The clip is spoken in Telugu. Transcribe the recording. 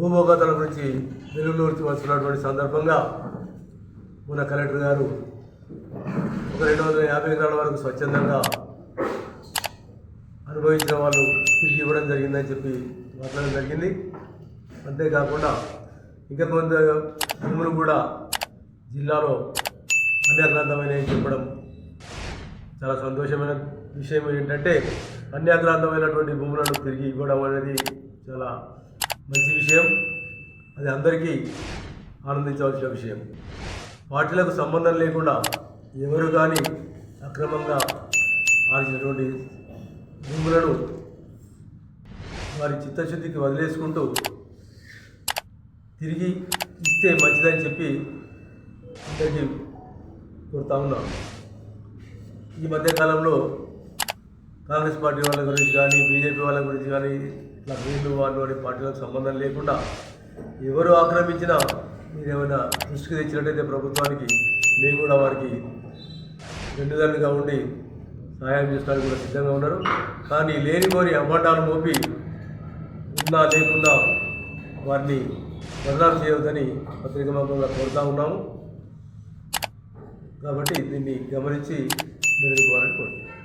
భూభోగతల గురించి వెలుగులోకి వస్తున్నటువంటి సందర్భంగా మన కలెక్టర్ గారు ఒక రెండు వందల యాభై ఎకరాల వరకు స్వచ్ఛందంగా అనుభవించిన వాళ్ళు తిరిగి ఇవ్వడం జరిగిందని చెప్పి మాట్లాడడం జరిగింది. అంతేకాకుండా ఇంకా కొంత భూములు కూడా జిల్లాలో అన్యాక్రాంతమైనవి చెప్పడం చాలా సంతోషమైన విషయం ఏంటంటే అన్యాక్రాంతమైనటువంటి భూములను తిరిగి ఇవ్వడం అనేది అందరికీ ఆనందించవలసిన విషయం. పార్టీలకు సంబంధం లేకుండా ఎవరు కానీ అక్రమంగా ఆర్జినటువంటి భూములను వారి చిత్తశుద్ధికి వదిలేసుకుంటూ తిరిగి ఇస్తే మంచిదని చెప్పి అందరికీ కోరుతా ఉన్నాం. ఈ మధ్యకాలంలో కాంగ్రెస్ పార్టీ వాళ్ళ గురించి కానీ బీజేపీ వాళ్ళ గురించి కానీ ఇట్లా వీళ్ళు వాళ్ళు అనే పార్టీలకు సంబంధం లేకుండా ఎవరు ఆక్రమించినా మీరు ఏమైనా దృష్టికి తెచ్చినట్టయితే ప్రభుత్వానికి మేము కూడా వారికి వెన్నుదన్నుగా ఉండి సహాయం చేయడానికి కూడా సిద్ధంగా ఉన్నారు. కానీ లేనిపోని అమ్మాటాలు మోపి ఉన్నా లేకున్నా వారిని బదనాలు చేయవద్దని పత్రికమాపంగా కోరుతా ఉన్నాము. కాబట్టి దీన్ని గమనించి మెదడుకోవాలని కోరుతున్నాను